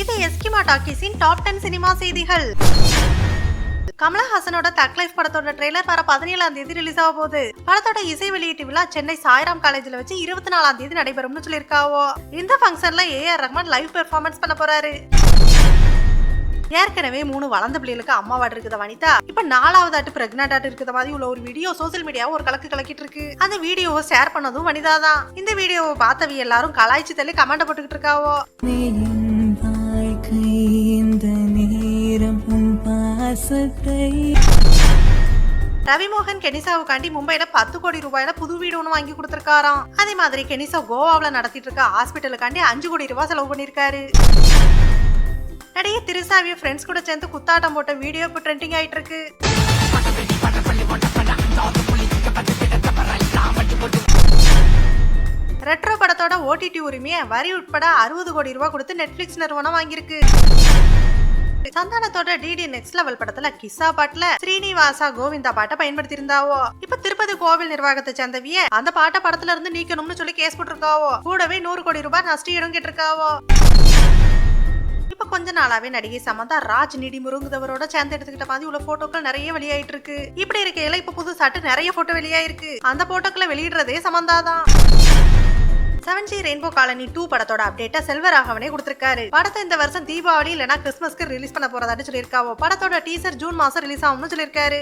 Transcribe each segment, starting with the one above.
இது எஸ்கிமா டாக்கிஸின் top ten cinema செய்திகள். கமலஹாசனோட தக் லைஃப் படத்தோட ட்ரெய்லர் வர பதினேழாம் தேதி ரிலீஸ் ஆக போகுது. படத்தோட இசை வெளியீட்டு விழா சென்னை சாய்ராம் காலேஜ்ல வச்சு இருபத்தி நாலாம் தேதி நடைபெறும்னு சொல்லியிருக்காவோ. இந்த ஃபங்க்ஷன்ல ஏஆர் ரஹ்மான் லைவ் பெர்ஃபார்மன்ஸ் பண்ண போறாரு. ஏற்கனவே மூணு வளர்ந்த பிள்ளைகளுக்கு அம்மாவாடு இருக்குத வனிதா. இப்ப நாலாவது ஆட்டு பிரெக்னட் ஆட்டு இருக்கிற மாதிரி உள்ள ஒரு வீடியோ சோசியல் மீடியாவை ஒரு கலக்கு கலக்கிட்டு இருக்கு. அந்த வீடியோவை ஷேர் பண்ணதும் வனிதா தான். இந்த வீடியோவை பார்த்தவி எல்லாரும் கலாய்ச்சி தள்ளி கமெண்ட் போட்டுக்கிட்டு இருக்காவோ. பாசத்தை ரவிமோகன் கெனிசாவுக்காண்டி மும்பையில பத்து கோடி ரூபாயில புது வீடு ஒன்று வாங்கி கொடுத்துருக்காராம். அதே மாதிரி கெனிசா கோவாவில் நடத்திட்டு இருக்க ஹாஸ்பிட்டலுக்காண்டி அஞ்சு கோடி ரூபாய் செலவு பண்ணியிருக்காரு. நடிகை திருசாவிய ஃப்ரெண்ட்ஸ் கூட சேர்ந்து குத்தாட்டம் போட்ட வீடியோ இப்போ ட்ரெண்டிங் ஆயிட்டு இருக்கு. ரெட்ரோ படத்தோட ஓடிடி உரிமையை வரி உட்பட அறுபது கோடி ரூபாய் கொடுத்து நெட்ஃபிளிக்ஸ் நிறுவனம் வாங்கியிருக்கு. சந்தானத்தோட டிடி நெக்ஸ்ட் லெவல் படத்துல கிசா பாட்டுல ஸ்ரீனிவாசா கோவிந்தா பாட்டை பயன்படுத்தி இருந்தாவோ இப்ப திருப்பதி கோவில் நிர்வாகத்தை சேர்ந்தவிய அந்த பாட்டை படத்துல இருந்து நீக்கணும்னு சொல்லி கேஸ் போட்டிருக்காவோ. கூடவே நூறு கோடி ரூபாய் நஷ்டீடும் கேட்டிருக்காவோ. இப்ப கொஞ்ச நாளாவே நடிகை சமந்தா ராஜ் நிடி முருங்குதவரோட சேர்ந்து எடுத்துக்கிட்ட மாதிரி உள்ள போட்டோக்கள் நிறைய வெளியாயிட்டு இருக்கு இப்படி இருக்கையில இப்ப புதுசாட்டு நிறைய போட்டோ வெளியாயிருக்கு. அந்த போட்டோக்களை வெளியிடுறதே சமந்தா தான் seven G rainbow colony two படத்தோட அப்டேட்டா செல்வராகவனே கொடுத்திருக்காரு. படத்தை இந்த வருஷம் தீபாவளி இல்லனா கிறிஸ்மஸ்க்கு ரிலீஸ் பண்ண போறதாட்டு சொல்லியிருக்காவோ? படத்தோட டீசர் ஜூன் மாசம் ரிலீஸ் ஆகும்னு சொல்லியிருக்காரு.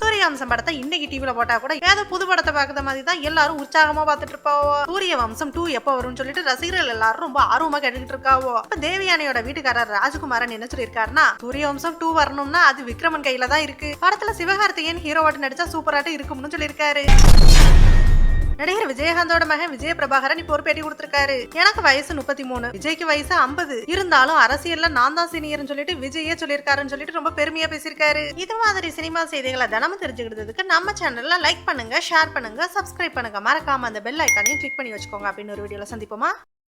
சூரியவம்சம் படத்தை இன்னைக்கு டிவில போட்டா கூட ஏதோ புது படத்தை பார்க்குற மாதிரி தான் எல்லாரும் உற்சாகமா பாத்துட்டு இருப்பாவோ? சூரிய வம்சம் டூ எப்போ வரும்னு சொல்லிட்டு ரசிகர்கள் எல்லாரும் ரொம்ப ஆர்வமா கேட்டுக்கிட்டு இருக்காவோ? இப்ப தேவியானையோட வீட்டுக்காரர் ராஜகுமாரன் என்ன சொல்லியிருக்காருன்னா சூரிய வம்சம் டூ வரணும்னா அது விக்ரமன் கையில தான் இருக்கு. படத்துல சிவகார்த்திகேயன் ஹீரோவாட்டு நடிச்சா சூப்பராட்டு இருக்கும்னு சொல்லியிருக்காரு. நடிகர் விஜயகாந்தோட மகன் விஜய பிரபாகரன் இப்போ ஒரு பேட்டி கொடுத்திருக்காரு. எனக்கு வயசு முப்பத்தி மூணு விஜய்க்கு வயசு ஐம்பது. இருந்தாலும் அரசியல்ல நான் தான் சீனியர்னு சொல்லிட்டு விஜயே சொல்லியிருக்காருன்னு சொல்லிட்டு ரொம்ப பெருமையா பேசியிருக்காரு. இது மாதிரி சினிமா செய்திகளை தினமும் தெரிஞ்சுக்கிறதுக்கு நம்ம சேனல்ல லைக் பண்ணுங்க ஷேர் பண்ணுங்க சப்ஸ்கிரைப் பண்ணுங்க. மறக்காம அந்த பெல் ஐக்கானையும் கிளிக் பண்ணி வச்சுக்கோங்க. அப்படின்னு ஒரு வீடியோல சந்திப்போமா?